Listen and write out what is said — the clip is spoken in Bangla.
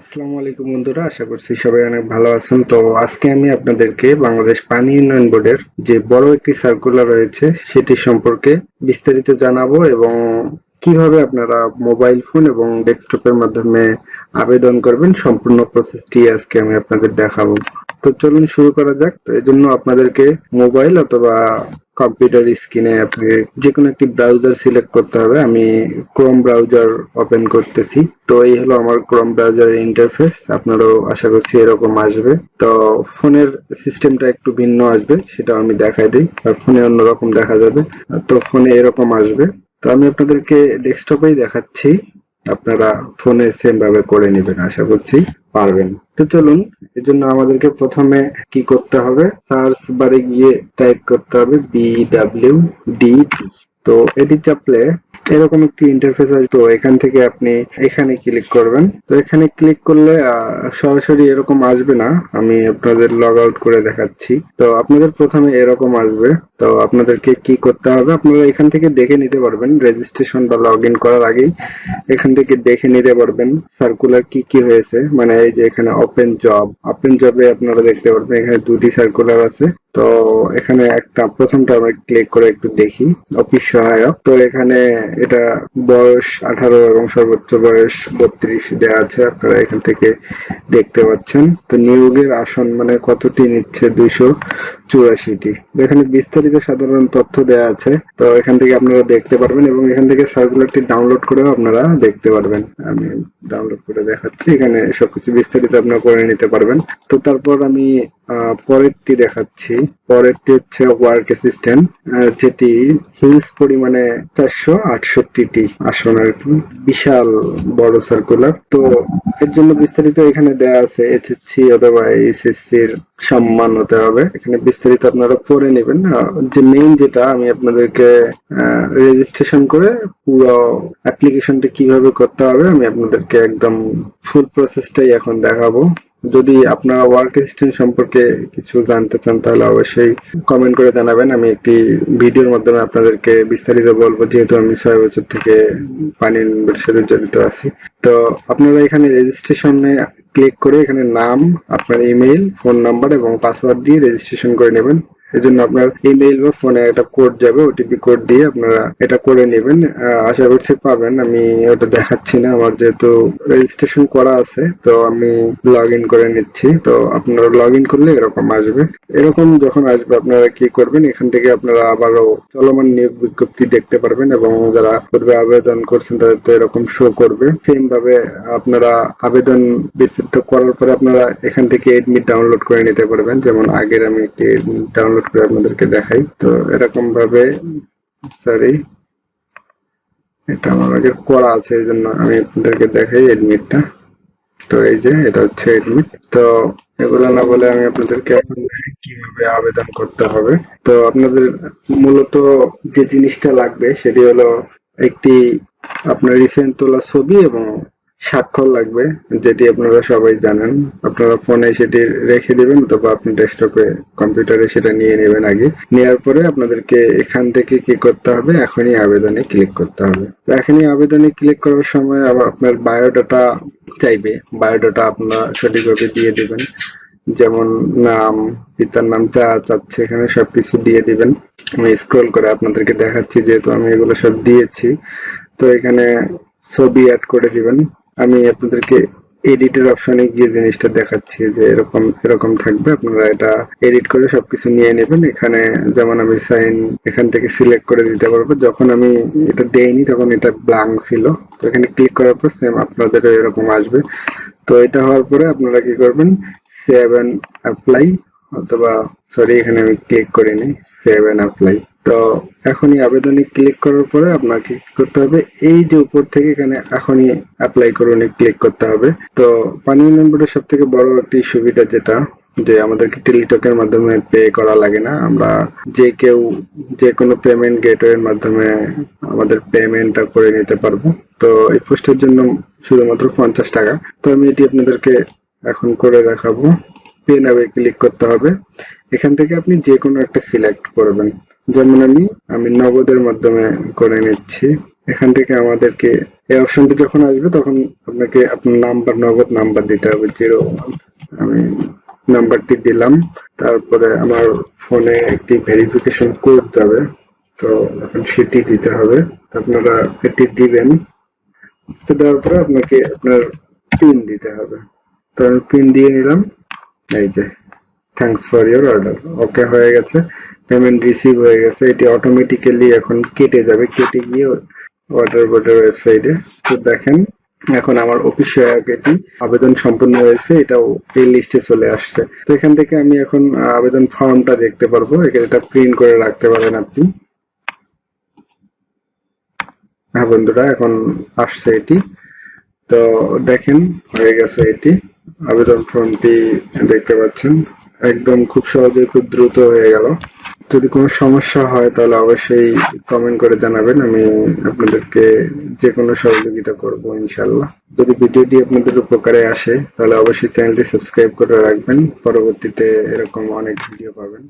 আসসালামু আলাইকুম বন্ধুরা, আশা করছি সবাই অনেক ভালো আছেন। তো আজকে আমি আপনাদেরকে বাংলাদেশ পানি উন্নয়ন বোর্ডের যে বড় একটি সার্কুলার রয়েছে, সেটি সম্পর্কে বিস্তারিত জানাব এবং কীভাবে আপনারা মোবাইল ফোন এবং ডেস্কটপের মাধ্যমে আবেদন করবেন, সম্পূর্ণ প্রসেসটি আজকে আমি আপনাদের দেখাবো। তো চলুন শুরু করা যাক। তো এই জন্য আপনাদেরকে মোবাইল অথবা কম্পিউটার স্ক্রিনে আপনি যে কোনো একটি ব্রাউজার সিলেক্ট করতে হবে। আমি ক্রোম ব্রাউজার ওপেন করতেছি। তো এই হলো আমার ক্রোম ব্রাউজার ইন্টারফেস আপনারাও আশা করছি এরকম আসবে। তো ফোনের সিস্টেমটা একটু ভিন্ন আসবে সেটা আমি দেখাই দিই। আর ফোনে অন্যরকম দেখা যাবে। তো ফোনে এরকম আসবে। তো আমি আপনাদেরকে ডেস্কটপেই দেখাচ্ছি। আপনারা ফোনে সেম ভাবে করে নেবেন, আশা করছি পারবেন। তো চলুন, এজন্য জন্য আমাদেরকে প্রথমে কি করতে হবে? সার্চ বারে গিয়ে টাইপ করতে হবে বি ডাব্লিউ ডি তো এটি চাপলে এরকম একটি ইন্টারফেস আসবে তো এখান থেকে আপনি এখানে ক্লিক করবেন। তো এখানে ক্লিক করলে সরাসরি এরকম আসবে না। আমি আপনাদের লগ আউট করে দেখাচ্ছি। তো আপনাদের প্রথমে এরকম আসবে। তো আপনাদেরকে কি করতে হবে? আপনারা এখান থেকে দেখে নিতে পারবেন। রেজিস্ট্রেশন বা লগ ইন করার আগেই এখান থেকে দেখে নিতে পারবেন সার্কুলার কি কি হয়েছে। মানে এই যে এখানে ওপেন জব ওপেন জবে আপনারা দেখতে পারবেন, এখানে দুটি সার্কুলার আছে। তো এখানে একটা, প্রথমটা আমরা ক্লিক করে একটু দেখি, অফিস সহায়ক। তো এখানে এটা বয়স আঠারো এবং সর্বোচ্চ বয়স বত্রিশ দেওয়া আছে, আপনারা এখান থেকে দেখতে পাচ্ছেন। তো নিয়োগের আসন মানে কতটি নিচ্ছে? দুইশো চুরাশিটি। এখানে বিস্তারিত সাধারণ তথ্য দেওয়া আছে। তো এখান থেকে আপনারা দেখতে পারবেন এবং এখান থেকে সার্কুলারটি ডাউনলোড করেও আপনারা দেখতে পারবেন। আমি ডাউনলোড করে দেখাচ্ছি, এখানে সবকিছু বিস্তারিত আপনারা করে নিতে পারবেন। তো তারপর আমি পরেরটি দেখাচ্ছি। পরেরটি হচ্ছে ওয়ার্ক অ্যাসিস্ট্যান্ট যেটি হিউজ পরিমাণে চারশো আটষট্টিটি আসন আর কি বিশাল বড় সার্কুলার তো এর জন্য বিস্তারিত এখানে দেয়া আছে এইচএসসি অথবা এইচএসসি সম্মান হতে হবে। এখানে বিস্তারিত আপনারা পড়ে নেবেন। যে মেইন যেটা, আমি আপনাদেরকে রেজিস্ট্রেশন করে পুরো অ্যাপ্লিকেশনটা কীভাবে করতে হবে, আমি আপনাদেরকে একদম ফুল প্রসেসটাই এখন দেখাবো। যদি আপনারা ওয়ার্ক হিস্ট্রি সম্পর্কে কিছু জানতে চান, তাহলে অবশ্যই কমেন্ট করে জানাবেন। আমি একটি ভিডিওর মাধ্যমে আপনাদেরকে বিস্তারিত বলব, যেহেতু আমি ছয় বছর থেকে পানি সাথে জড়িত আছি। তো আপনারা এখানে রেজিস্ট্রেশনে ক্লিক করে এখানে নাম, আপনার ইমেইল ফোন নাম্বার এবং পাসওয়ার্ড দিয়ে রেজিস্ট্রেশন করে নেবেন। এজন্য আপনার ইমেইল বা ফোনে একটা কোড যাবে ওটিপি কোড দিয়ে আপনারা এটা করে নেবেন। আশা করছি পাবেন। আমি ওটা দেখাচ্ছি না, আমার যেহেতু রেজিস্ট্রেশন করা আছে, তো আমি লগ ইন করে নিচ্ছি। তো আপনারা লগ ইন করলে এরকম আসবে। এরকম যখন আসবে, আপনারা কি করবেন? এখান থেকে আপনারা আবারও চলমান নিয়োগ বিজ্ঞপ্তি দেখতে পারবেন এবং যারা পূর্বে আবেদন করছেন, তাদের তো এরকম শো করবে। সেম ভাবে আপনারা আবেদন বিস্তৃত করার পরে আপনারা এখান থেকে এডমিট ডাউনলোড করে নিতে পারবেন। যেমন আগের আমি একটি ডাউনলোড করে আপনাদেরকে দেখাই। তো এরকম ভাবে সরি এটা আমার আগে করা আছে এই জন্য আমি আপনাদেরকে দেখাই এডমিটটা তো এই যে, এটা হচ্ছে এডমিট তো এগুলো না বলে আমি আপনাদেরকে এখন দেখাই কীভাবে আবেদন করতে হবে। তো আপনাদের মূলত যে জিনিসটা লাগবে, সেটি হলো একটি আপনার রিসেন্ট তোলা ছবি এবং স্বাক্ষর লাগবে, যেটি আপনারা সবাই জানেন। আপনারা ফোনে সেটি রেখে দিবেন অথবা আপনি ডেস্কটপে, কম্পিউটারে সেটা নিয়ে নেবেন আগে। নেওয়ার পরে আপনাদেরকে এখান থেকে কি করতে হবে, এখনই আবেদনে ক্লিক করতে হবে। এখনই আবেদনে ক্লিক করার সময় আবার আপনার বায়োডাটা চাইবে। বায়োডাটা আপনারা সঠিকভাবে দিয়ে দিবেন। যেমন নাম, পিতার নাম যা চাচ্ছে এখানে সবকিছু দিয়ে দিবেন। আমি স্ক্রল করে আপনাদেরকে দেখাচ্ছি, যেহেতু আমি এগুলো সব দিয়েছি। তো এখানে ছবি অ্যাড করে দিবেন। আমি আপনাদেরকে এডিটের অপশনে গিয়ে জিনিসটা দেখাচ্ছি যে এরকম এরকম থাকবে। আপনারা এটা এডিট করে সবকিছু নিয়ে নেবেন। এখানে যেমন আমি সাইন এখান থেকে সিলেক্ট করে দিতে পারব। যখন আমি এটা দেইনি, তখন এটা ব্ল্যাঙ্ক ছিল। তো এখানে ক্লিক করার পর সেম আপনাদের এরকম আসবে। তো এটা হওয়ার পরে আপনারা কি করবেন? সেভ অ্যাপ্লাই অথবা সরি এখানে আমি ক্লিক করিনি। সেভ অ্যান্ড অ্যাপ্লাই তো এখনই আবেদনে ক্লিক করার পরে আপনাকে কি করতে হবে? এই যে উপর থেকে এখানে এখনই অ্যাপ্লাই করুন ক্লিক করতে হবে। তো পানি বোর্ডের সব থেকে বড় একটি সুবিধা যেটা, যে আমাদেরকে টেলিটকের মাধ্যমে পে করা লাগে না। আমরা যে কেউ যে কোনো পেমেন্ট গেটওয়ের মাধ্যমে আমাদের পেমেন্টটা করে নিতে পারব। তো এই পোস্টের জন্য শুধুমাত্র পঞ্চাশ টাকা। তো আমি এটি আপনাদেরকে এখন করে দেখাবো। পে নাবে ক্লিক করতে হবে। এখান থেকে আপনি যে কোনো একটা সিলেক্ট করবেন। যেমন আমি আমি নগদের মাধ্যমে করে নিচ্ছি। এখান থেকে আমাদেরকে, এই অপশনটি যখন আসবে, তখন আপনাকে আপনার নাম্বার নগদ নাম্বার দিতে হবে জিরো আমি নাম্বারটি দিলাম। তারপরে আমার ফোনে একটি ভেরিফিকেশন কোড যাবে। তো এখন সেটি দিতে হবে। আপনারা এটি দিবেন। দেওয়ার পরে আপনাকে আপনার পিন দিতে হবে। তো আমি পিন দিয়ে নিলাম। এই যে thanks for your order okay হয়ে গেছে। পেমেন্ট রিসিভ হয়ে গেছে, এটি অটোমেটিক্যালি এখন কেটে যাবে, কেটে গিয়ে অর্ডার বোর্ডের ওয়েবসাইটে তো দেখেন, এখন আমার অফিস এটি আবেদন সম্পূর্ণ হয়েছে, এটাও এই লিস্টে চলে আসছে। তো এখান থেকে আমি এখন আবেদন ফর্মটা দেখতে পারব, এখানে এটা প্রিন্ট করে রাখতে পারেন আপনি। হ্যাঁ বন্ধুরা, এখন আসছে এটি। তো দেখেন, হয়ে গেছে এটি। আবেদন ফর্মটি দেখতে পাচ্ছেন। একদম খুব সহজে খুব দ্রুত হয়ে গেল। যদি কোনো সমস্যা হয় তাহলে অবশ্যই কমেন্ট করে জানাবেন। আমি আপনাদেরকে যে কোনো সহযোগিতা করব ইনশাল্লাহ যদি ভিডিওটি আপনাদের উপকারে আসে তাহলে অবশ্যই চ্যানেলটি সাবস্ক্রাইব করে রাখবেন। পরবর্তীতে এরকম অনেক ভিডিও পাবেন।